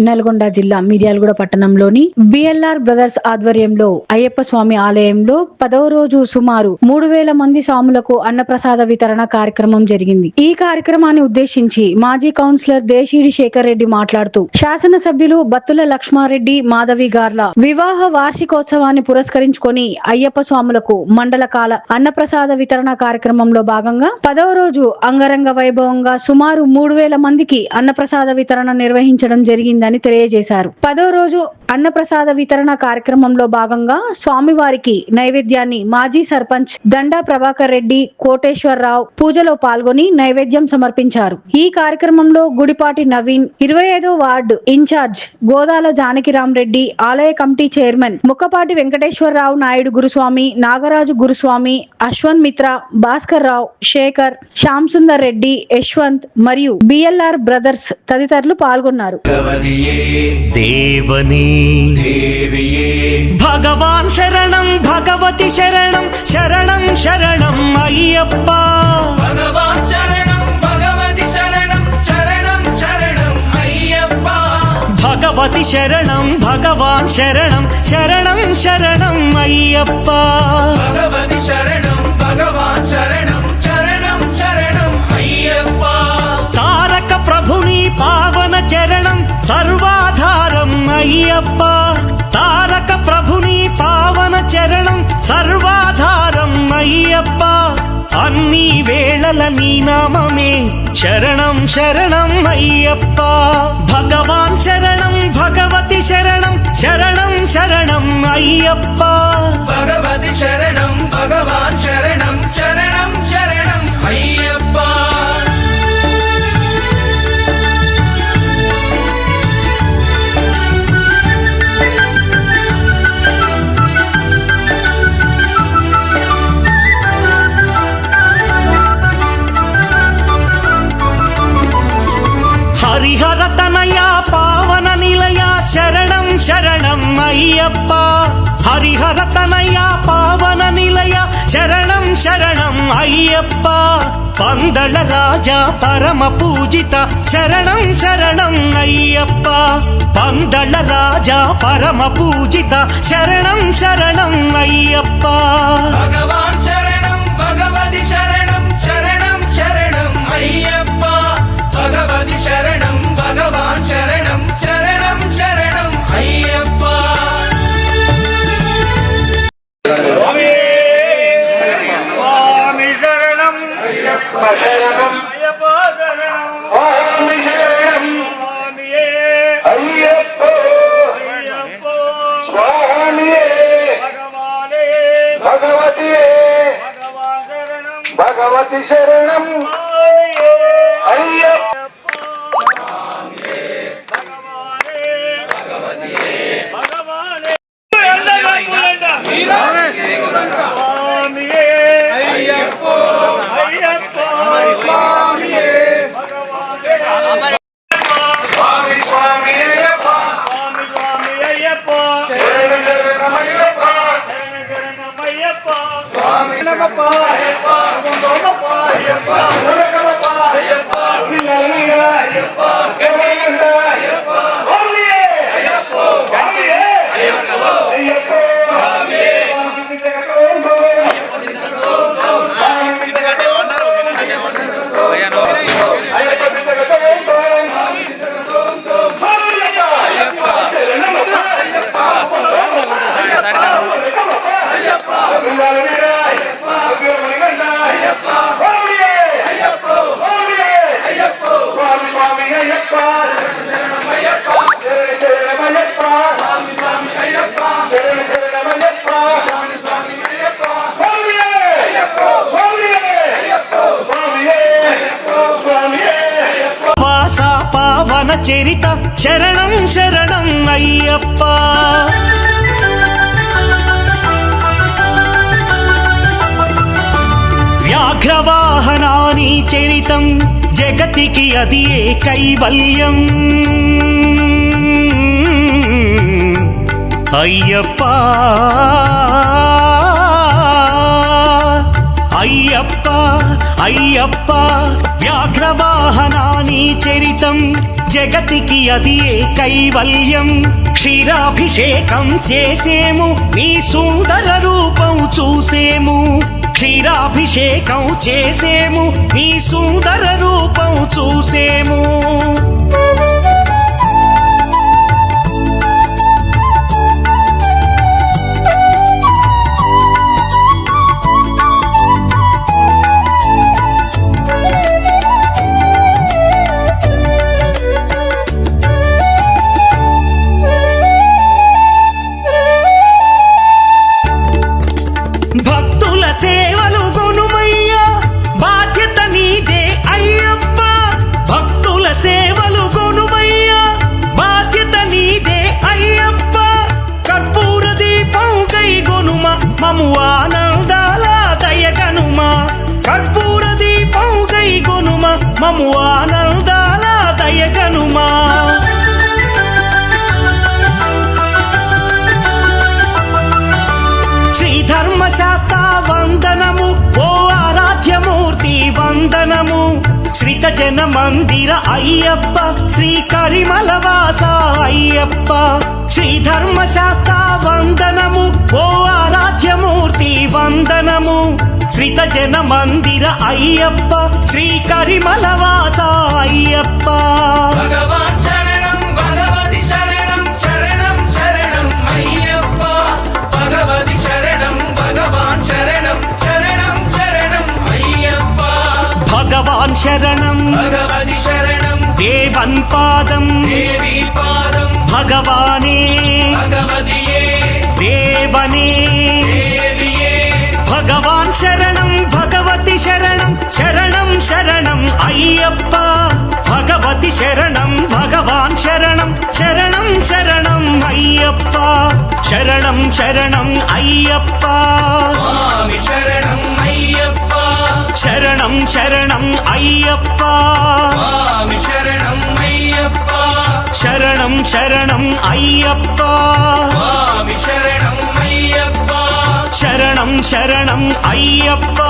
నల్గొండ జిల్లా మిర్యాలగూడ పట్టణంలోని BLR brothers ఆధ్వర్యంలో అయ్యప్ప స్వామి ఆలయంలో పదవ రోజు సుమారు మూడు వేల మంది స్వాములకు అన్నప్రసాద వితరణ కార్యక్రమం జరిగింది. ఈ కార్యక్రమాన్ని ఉద్దేశించి మాజీ కౌన్సిలర్ దేశీడి శేఖర్ రెడ్డి మాట్లాడుతూ శాసనసభ్యులు బత్తుల లక్ష్మారెడ్డి మాధవి గార్ల వివాహ వార్షికోత్సవాన్ని పురస్కరించుకొని అయ్యప్ప స్వాములకు మండల కాల అన్నప్రసాద వితరణ కార్యక్రమంలో భాగంగా పదవ రోజు అంగరంగ వైభవంగా సుమారు మూడు వేల మందికి అన్నప్రసాద వితరణ నిర్వహించడం జరిగిందని తెలియజేశారు. పదో రోజు అన్నప్రసాద వితరణ కార్యక్రమంలో భాగంగా స్వామివారికి నైవేద్యాన్ని మాజీ సర్పంచ్ దండా ప్రభాకర్ రెడ్డి కోటేశ్వరరావు పూజలో పాల్గొని నైవేద్యం సమర్పించారు. ఈ కార్యక్రమంలో గుడిపాటి నవీన్ ఇరవై ఐదో ward in charge Godala Janakiram Reddy ఆలయ కమిటీ చైర్మన్ ముక్కపాటి వెంకటేశ్వరరావు నాయుడు గురుస్వామి నాగరాజు గురుస్వామి అశ్వన్ మిత్ర భాస్కర్ రావు శేఖర్ శ్యామ్ సుందర్ రెడ్డి యశ్వంత్ మరియు బిఎల్ఆర్ బ్రదర్స్ తదితరులు పాల్గొన్నారు. దేవని భగవాన్ శరణం భగవతి శరణం శరణం శరణం అయ్యప్ప. భగవాన్ శరణం భగవతి శరణం శరణం శరణం అయ్యప్ప. భగవతి శరణం భగవాన్ శరణం శరణం శరణం అయ్యప్ప. భగవతి శరణం భగవాన్ శరణం శరణం వేళల నీ నామమే. శరణం శరణం అయ్యప్ప. భగవాన్ శరణం భగవతి శరణం. శరణం శరణం అయ్యప్ప. భగవతి శరణం భగవాన్ శరణం. అయ్యప్ప హరిహర తనయ పావన నిలయ శరణం శరణం అయ్యప్ప పందళ రాజా పరమ పూజిత శరణం శరణం అయ్యప్ప పందళ రాజా పరమ పూజిత శరణం శరణం అయ్యప్ప శరణం. మన చరిత శరణం శరణం అయ్యప్ప. వ్యాఘ్రవాహనాని చరితం జగతికి అది ఏ కైవల్యం? అయ్యప్ప. అయ్యప్ప అయ్యప్ప. వ్యాఘ్రవాహనాని చరితం. జగతికి అది ఏ కైవల్యం? క్షీరాభిషేకం చేసేము నీ సుందర రూపం చూసేము. క్షీరాభిషేకం చేసేము నీ సుందర రూపం చూసేము. శ్రీత మందిర అయ్యప్ప శ్రీ కరిమలవాస అయ్యప్ప. శ్రీ ధర్మశాస్త్ర వందనము ఓ ఆరాధ్యమూర్తి వందనము. శ్రీతజన మందిర అయ్యప్ప శ్రీ కరిమలవాస అయ్యప్ప. భగవాన్ భగవాన్ శరణం భగవతి శరణం దేవన్ పాదం దేవి పాదం భగవానే భగవతియే దేవనే దేవియే భగవాన్ శరణం భగవతి శరణం శరణం శరణం అయ్యప్ప భగవతి శరణం భగవాన్ శరణం శరణం శరణం అయ్యప్ప శరణం శరణం అయ్యప్ప స్వామి శరణం అయ్యప్ప శరణం శరణం అయ్యప్ప స్వామి శరణం అయ్యప్ప శరణం శరణం అయ్యప్ప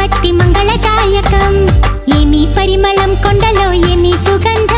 ఘమఘమించే మంగళదాయకం. ఏమి పరిమళం కొండలో ఏమి సుగంధం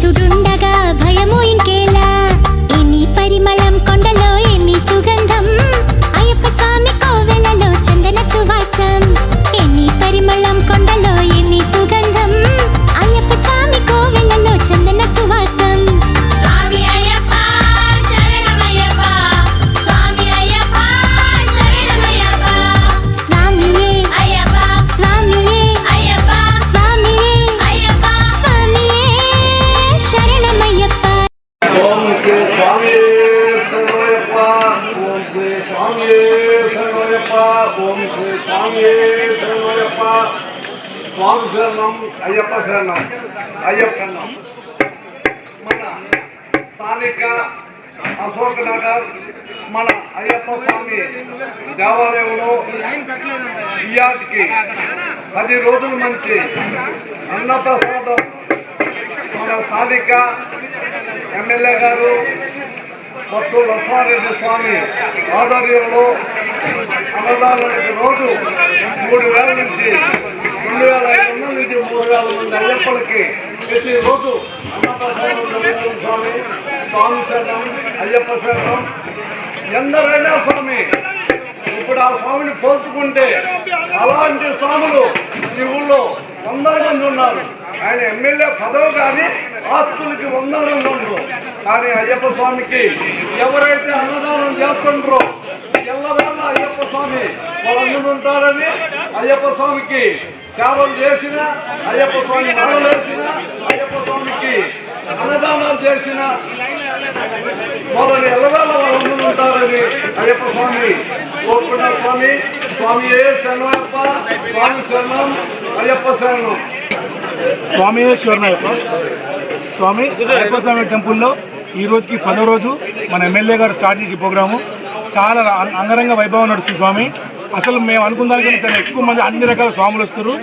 修真 స్వామియే శరణయ్యప్ప స్వామి శరణం అయ్యప్ప శరణం అయ్యప్ప మన స్థానిక అశోక్ నగర్ మన అయ్యప్ప స్వామి దేవాలయంలో ఇయాటికి పది రోజుల మంచి అన్నప్రసాదం. మన స్థానిక ఎమ్మెల్యే గారు మొత్తం లక్ష్మారెడ్డి స్వామి ఆధ్వర్యంలో అన్నదానానికి రోజు మూడు వేల నుంచి రెండు వేల ఐదు వందల నుంచి మూడు వేల మంది అయ్యప్పలకి ప్రతి రోజు అన్నప్రసాదం స్వామి. స్వామి శరణం అయ్యప్ప శరణం. ఎందరైనా స్వామి ఇప్పుడు ఆ స్వామిని పోల్చుకుంటే అలాంటి స్వాములు ఈ ఊళ్ళో వందల మంది ఉన్నారు. ఆయన ఎమ్మెల్యే పదవి కానీ ఆస్తులకి వందనం ఉండరు కానీ అయ్యప్ప స్వామికి ఎవరైతే అన్నదానం చేస్తుండ్రో ఎల్లవేళ అయ్యప్ప స్వామి వాళ్ళందరూ ఉంటారని అయ్యప్ప స్వామికి సేవలు చేసిన అయ్యప్ప స్వామి మాలలు వేసిన అయ్యప్ప స్వామికి అన్నదానాలు చేసిన వాళ్ళని ఎల్లవేళ వాళ్ళందరూ ఉంటారని అయ్యప్ప స్వామి కోరుకున్న స్వామి. స్వామి ఏ శరణప్ప స్వామి శరణం అయ్యప్ప శరణం. స్వామి శరణయ్యప్ప స్వామి అయ్యప్పస్వామి టెంపుల్లో ఈ రోజుకి పదో రోజు మన ఎమ్మెల్యే గారు స్టార్ట్ చేసే ప్రోగ్రాము. చాలా అం- అంగరంగ వైభవం నడుస్తుంది స్వామి. అసలు మేము అనుకున్న దానికంటే చాలా ఎక్కువ మంది అన్ని రకాల స్వాములు వస్తారు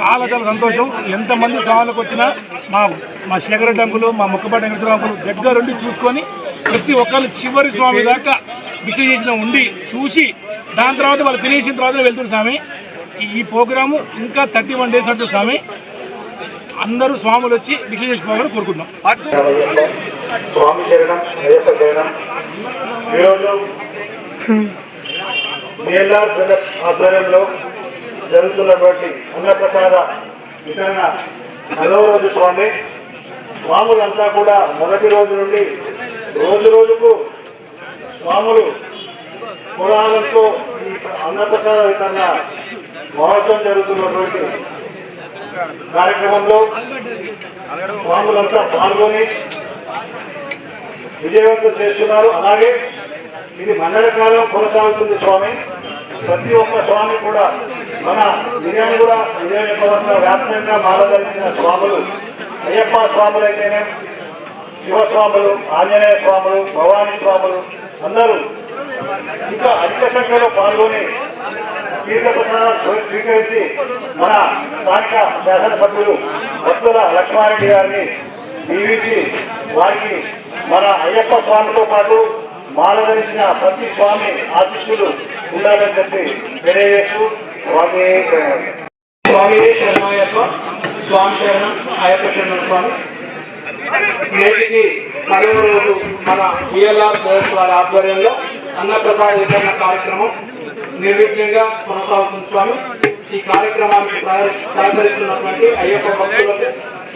చాలా చాలా సంతోషం. ఎంతమంది స్వాములకు వచ్చినా మా మా శేఖర టెంపులు మా ముక్కపాటి వెంకటేశ్వర దగ్గర దగ్గరుండి చూసుకొని ప్రతి ఒక్కళ్ళు చివరి స్వామి దాకా భిక్ష చేసిన ఉండి చూసి దాని తర్వాత వాళ్ళు తినేసిన తర్వాత వెళ్తున్నారు స్వామి. ఈ- ఈ ప్రోగ్రాము ఇంకా థర్టీ వన్ డేస్ నడుస్తుంది స్వామి. అందరూ స్వాములు వచ్చి దీక్ష చేసుకోవాలని కోరుకుంటున్నాం. స్వామి శరణం అయ్యప్ప శరణం. ఈరోజు మేల్లార్ ఆధ్వర్యంలో జరుగుతున్నటువంటి అన్నప్రసాద వితరణ పదవ రోజు స్వామి. స్వాములంతా కూడా మొదటి రోజు నుండి రోజు రోజుకు స్వాములు కులాలతో అన్నప్రసాద వితరణ మహోత్సవం జరుగుతున్నటువంటి కార్యక్రమంలో స్వాములంతా పాల్గొని విజయవంతం చేస్తున్నారు. అలాగే ఇది మండల కాలం కొనసాగుతుంది స్వామి. ప్రతి ఒక్క స్వామి కూడా మన విజయం కూడా విజయవంత వ్యాప్తంగా మారదలిచిన స్వాములు అయ్యప్ప స్వాములైతేనే శివస్వాములు ఆంజనేయ స్వాములు భవానీ స్వాములు అందరూ ఇంకా అధిక సంఖ్యలో పాల్గొని తీర్థప్రసాదం స్వీ- స్వీకరించి మన స్థానిక శాసనసభ్యులు భక్తుల లక్ష్మారెడ్డి గారిని దీవించి వారికి మన అయ్యప్ప స్వామితో పాటు మాలధరించిన ప్రతి స్వామి ఆశీస్సులు ఉండాలని చెప్పి తెలియజేస్తూ స్వామి స్వామి శరణయ్యప్ప స్వామి శరణం అయ్యప్ప శరణం స్వామి. నేటికి మరో రోజు మన విఎల్ఆర్ బోర్డు ఆధ్వర్యంలో అన్నప్రసాద వితరణ కార్యక్రమం నిర్విఘ్నంగా కొనసాగుతుంది స్వామి. ఈ కార్యక్రమానికి సహకరిస్తున్నటువంటి అయ్యప్ప భక్తులకు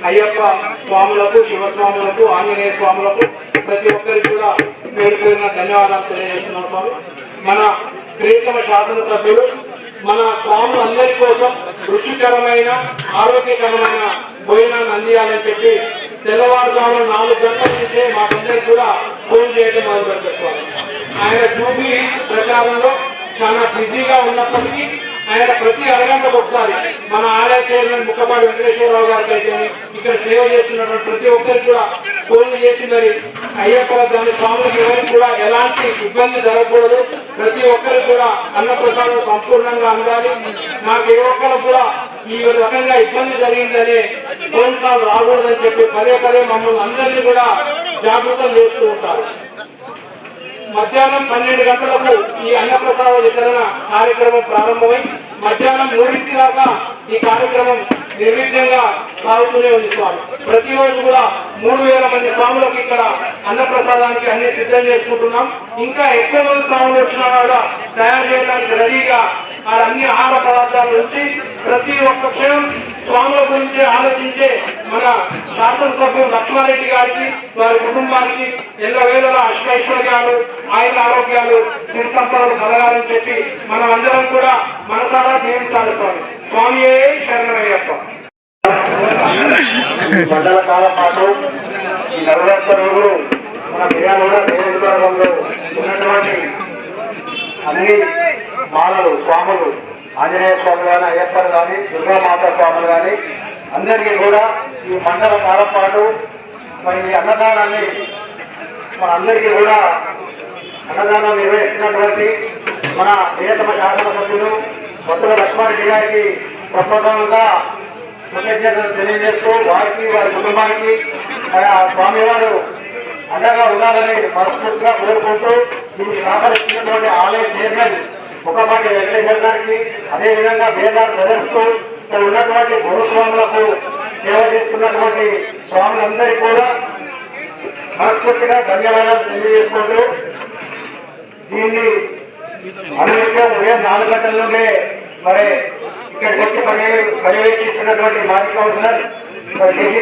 అయ్యప్ప స్వాములకు శివస్వాములకు ఆంజనేయ స్వాములకు ప్రతి ఒక్కరికి కూడా పేరు పేరున ధన్యవాదాలు తెలియజేస్తున్నాం స్వామి. మన ప్రియతమ శాసనసభ్యులు మన స్వాములు అందరి కోసం రుచికరమైన ఆరోగ్యకరమైన భోజనాన్ని అందియాలని చెప్పి తెల్లవారుజామున నాలుగు గంటల నుంచే మాకందరికి కూడా ఫోన్ చేయడం మొదలు పెట్టేసుకోవాలి ఆయన జూబీ ప్రచారంలో చాలా బిజీగా ఉన్నప్పటికీ ఆయన ప్రతి అరగంటకు ఒకసారి మన ఆలయ చైర్మన్ ముక్కపాటి వెంకటేశ్వరరావు గారికి అయితే ఇక్కడ సేవ చేస్తున్నటువంటి ప్రతి ఒక్కరికి కూడా ఫోన్లు చేసి మరి అయ్యప్ప దాని స్వాములకు ఎవరికి కూడా ఎలాంటి ఇబ్బంది జరగకూడదు. ప్రతి ఒక్కరికి కూడా అన్నప్రసాదం సంపూర్ణంగా అందాలి. మాకు ఏ ఒక్కరు కూడా ఈ రకంగా ఇబ్బంది జరిగిందనే ఫోన్ కాల్ రాకూడదని చెప్పి పదే పదే మమ్మల్ని అందరినీ కూడా జాగృతం చేస్తూ ఉంటారు. మధ్యాహ్నం పన్నెండు గంటలకు ఈ అన్నప్రసాద వితరణ కార్యక్రమం ప్రారంభమై మధ్యాహ్నం మూడింటి దాకా ఈ కార్యక్రమం నిర్విఘ్నంగా సాగుతూనే ఉంది స్వామి. ప్రతిరోజు కూడా మూడు వేల మంది స్వాములకు ఇక్కడ అన్నప్రసాదానికి అన్ని సిద్ధం చేసుకుంటున్నాం. ఇంకా ఎక్కువ మంది స్వాములు వచ్చినా కూడా తయారు చేయడానికి రెడీగా ఆ అన్ని ఆహార పదార్థాల నుంచి ప్రతి ఒక్క క్షణం స్వాముల గురించి ఆలోచించే మన శాసనసభ్యులు లక్ష్మారెడ్డి గారికి వారి కుటుంబానికి ఎన్నో వేల అష్టైశ్వర్యాలు ఆయన ఆరోగ్యాలు సిరి సంపదలు కలగాలని చెప్పి మనం అందరం కూడా మనసారా జీవించాలి స్వామి స్వామియే శరణమయ్యప్ప. మండల కాలం పాటు ఈ నలభై రోజులు మన మిర్యాలగూడ నియోజకవర్గంలో ఉన్నటువంటి అన్ని మాలలు స్వాములు ఆంజనేయ స్వామి కానీ అయ్యప్పని కానీ దుర్గామాత స్వాములు కానీ అందరికీ కూడా ఈ మండల కాలం పాటు మరి ఈ అన్నదానాన్ని మనందరికీ కూడా అన్నదానం నిర్వహిస్తున్నటువంటి మన ప్రియతమ శాసనసభ్యులు కొత్తల లక్ష్మారెడ్డి గారికి ప్రప్రథమంగా కృతజ్ఞతలు తెలియజేస్తూ వారికి వారి కుటుంబానికి మరి ఆ స్వామివారు అండగా ఉండాలని మనస్ఫూర్తిగా కోరుకుంటూ దీనికి సహకరిస్తున్నటువంటి ఆలయ చైర్మన్ ముఖపాటి వెంకటేశ్వర గారికి అదేవిధంగా బేదార్ బ్రదర్స్కు ఇక్కడ ఉన్నటువంటి గురుస్వాములకు సేవ చేస్తున్నటువంటి స్వాములందరికీ కూడా మనస్ఫూర్తిగా ధన్యవాదాలు తెలియజేసుకుంటూ దీన్ని అనునిత్యం ఉదయం నాలుగు గంటల నుండే మరి ఇక్కడికి వచ్చి పర్య పర్యవేక్షిస్తున్నటువంటి మాజీ కౌన్సిలర్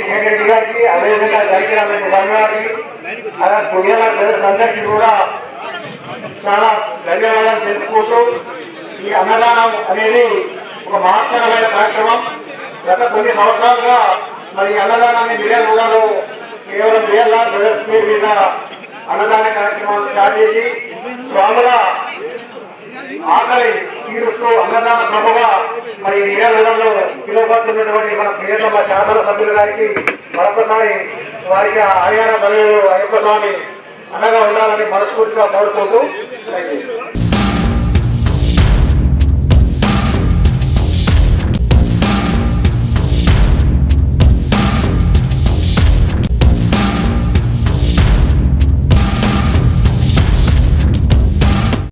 శేఖర్ గారికి అదేవిధంగా జరిగిన స్వామి గారికి అలాగే పుణ్యాల ప్రజలు అందరికీ కూడా చాలా ధన్యవాదాలు తెలుపుకుంటూ ఈ అన్నదానం అనేది ఒక మహత్తరమైన కార్యక్రమం. గత కొన్ని సంవత్సరాలుగా మరి అన్నదానాన్ని మిర్యాలలో కేవలం మిర్యాల ప్రదర్శన మీద అన్నదాన కార్యక్రమం స్టార్ట్ చేసి స్వాముల ఆకలి తీరుస్తూ అన్నదాన ప్రభుగా మరి మిర్యాలలో పిలువబడుతున్నటువంటి మన ప్రియతమ శాసన సభ్యుల గారికి మరొకసారి వారికి హర్యానా బలు అయ్యప్ప స్వామి అండగా ఉండాలని మనస్ఫూర్తిగా కోరుకుంటూ థ్యాంక్ యూ